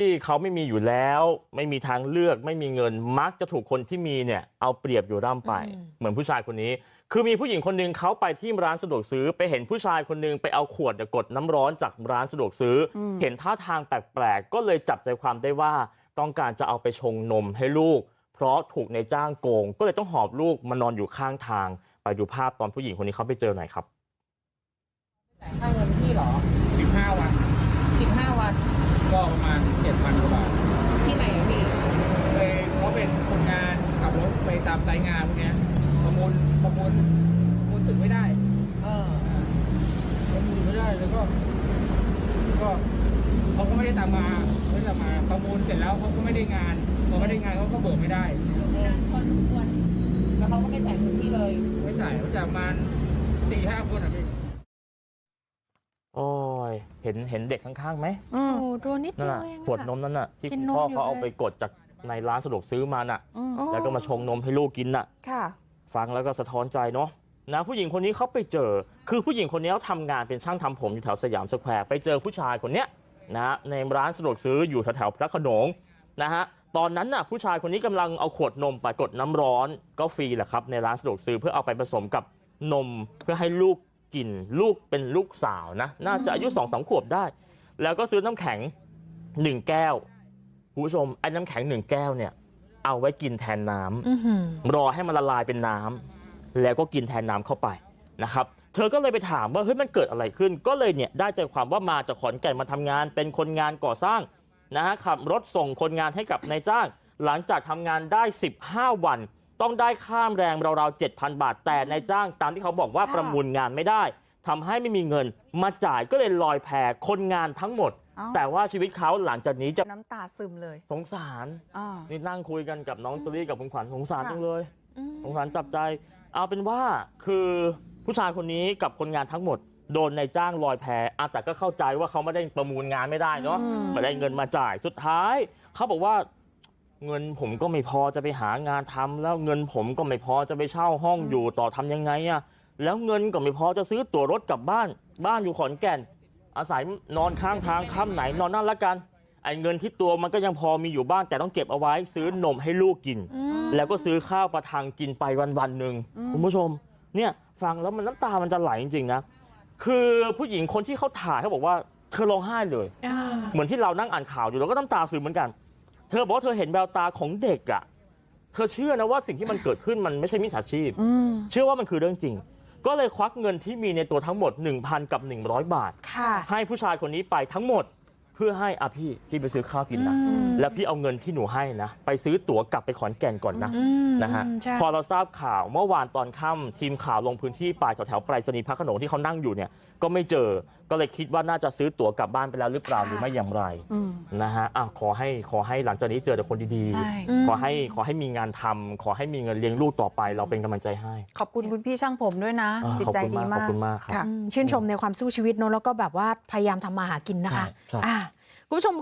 ที่เขาไม่มีอยู่แล้วไม่มีทางเลือกไม่มีเงินมักจะถูกคนที่มีเนี่ยเอาเปรียบอยู่ร่ำไปอืมเหมือนผู้ชายคนนี้คือมีผู้หญิงคนหนึ่งเขาไปที่ร้านสะดวกซื้อไปเห็นผู้ชายคนหนึงไปเอาขวดเนี่ยกดน้ำร้อนจากร้านสะดวกซื้ออมเห็นท่าทางแปลกๆก็เลยจับใจความได้ว่าต้องการจะเอาไปชงนมให้ลูกเพราะถูกในจ้างโกงก็เลยต้องหอบลูกมานอนอยู่ข้างทางไปดูภาพตอนผู้หญิงคนนี้เขาไปเจอหน่อยครับจ่ายค่าเงินพี่เหรอสิบห้าวันสิบห้าวัน ก็ประมาณเจ็ดพันกว่าบาทที่ไหนอะพี่เลยเขาเป็นคนงานขับรถไปตามไซต์งานพวกเนี้ยประมูลประมูลประมูลตึกไม่ได้เอออ่าประมูลไม่ได้แล้วก็ ก็เขาก็ไม่ได้ตามมาไม่ได้ตามมาประมูลเสร็จแล้วเขาก็ไม่ได้งานพอไม่ได้งานเขาก็เบิกไม่ได้แล้วเขาก็ไม่จ่ายเงินพี่เลย ไม่จ่ายเขาจะประมาณสี่ห้าคนอะพี่โอ้ย เห็นเห็นเด็กข้างๆไหมอืมโอ้ตัวนิดนั่นเดียวน่ะเองขวดนมนั่นน่ะที่กิคุนณนมพ่ออยู่เขาเอาเลยไปกดจากในร้านสะดวกซื้อมาน่ะ อืมแล้วก็มาชงนมให้ลูกกินน่ะ ค่ะ ฟังแล้วก็สะท้อนใจเนาะนะผู้หญิงคนนี้เขาไปเจอ คือผู้หญิงคนนี้เขาทำงานเป็นช่างทำผมอยู่แถวสยามสแควร์ไปเจอผู้ชายคนเนี้ยนะฮะในร้านสะดวกซื้ออยู่แถวๆพระโขนงนะฮะตอนนั้นน่ะผู้ชายคนนี้กำลังเอาขวดนมไปกดน้ำร้อนก็ฟรีแหละครับในร้านสะดวกซื้อเพื่อเอาไปผสมกับนมเพื่อให้ลูก กินลูกเป็นลูกสาวนะน่าจะอายุสองสามขวบได้ แล้วก็ซื้อน้ำแข็งหนึ่งแก้วคุณผู้ชมไอ้น้ำแข็งหนึ่งแก้วเนี่ย เอาไว้กินแทนน้ำอื้อหือรอให้มันละลายเป็นน้ำแล้วก็กินแทนน้ำเข้าไปนะครับ เธอก็เลยไปถามว่าเฮ้ยมันเกิดอะไรขึ้น ก็เลยเนี่ยได้ใจความว่ามาจากขอนแก่นมาทำงาน เป็นคนงานก่อสร้างนะฮะขับรถส่งคนงานให้กับนายจ้าง หลังจากทำงานได้ 15 วัน ต้องได้ค่าแรงราวๆ7,000บาทแต่นายจ้างตามที่เขาบอกว่าค่ะประมูลงานไม่ได้ทำให้ไม่มีเงินมาจ่ายก็เลยลอยแพคนงานทั้งหมดเอ้าแต่ว่าชีวิตเขาหลังจากนี้จะน้ำตาซึมเลย สงสารอ่านี่นั่งคุยกันกับน้องตุลี่กับคุณขวัญสงสารค่ะจังเลยอืมสงสารจับใจ เอาเป็นว่าคือผู้ชายคนนี้กับคนงานทั้งหมด โดนในายจ้างลอยแพอะแต่ก็เข้าใจว่าเขาไม่ได้ประมูลงานไม่ได้เนาะอืมไม่ได้เงินมาจ่ายสุดท้าย เขาบอกว่า เงินผมก็ไม่พอจะไปหางานทำแล้วเงินผมก็ไม่พอจะไปเช่าห้องอยู่ต่อทำยังไงอะแล้วเงินก็ไม่พอจะซื้อตั๋วรถกลับบ้านบ้านอยู่ขอนแก่น อาศัยนอนข้างทางค่ำไหนนอนนั่นละกันไอ้เงินที่ตัวมันก็ยังพอมีอยู่บ้างแต่ต้องเก็บเอาไว้ซื้อนมให้ลูกกินอืมแล้วก็ซื้อข้าวประทังกินไปวันวันๆหนึ่งอืมคุณผู้ชม เนี่ยฟังแล้วมันน้ำตามันจะไหลจริงๆนะคือผู้หญิงคนที่เขาถ่ายเขาบอกว่าเธอร้องไห้เลยอ่าเหมือนที่เรานั่งอ่านข่าวอยู่แล้วก็น้ำตาซึมเหมือนกันเธอ บอกว่าเธอเห็นแววตาของเด็กอะ่ะเธอเชื่อนะว่าสิ่งที่มันเกิดขึ้นมันไม่ใช่มิจฉาชีพอืมเชื่อว่ามันคือเรื่องจริงก็เลยควักเงินที่มีในตัวทั้งหมด1,000กับ100บาทค่ะให้ผู้ชายคนนี้ไปทั้งหมดเพื่อให้อะพี่พี่ไปซื้อข้าวกินนะอืมแล้วพี่เอาเงินที่หนูให้นะไปซื้อตั๋วกลับไปขอนแก่นก่อนนะอืมนะฮะใช่พอเราทราบข่าวเมื่อวานตอนค่ำทีมข่าวลงพื้นที่ไปแถวๆไปรษณีย์พระโขนงที่เขานั่งอยู่เนี่ยก็ไม่เจอก็เลยคิดว่าน่าจะซื้อตั๋วกลับบ้านไปแล้วหรือเปล่าค่ะหรือไม่อย่างไรอืมนะฮะอะขอให้ขอให้หลังจากนี้เจอแต่คนดีใช่ๆขอให้ขอให้มีงานทำขอให้มีเงินเลี้ยงลูกต่อไป เราเป็นกำลังใจให้ ขอบคุณคุณพี่ช่างผมด้วยนะอ่าจิตขอบใจคุณดีมากขมาอบกคุณมากครับค่ะอืมชื่นชมในความสู้ชีวิตเนอะแล้วก็แบบว่าพยายามทำมาหากินนะคะใช่ใช่อ่า คุณผู้ชม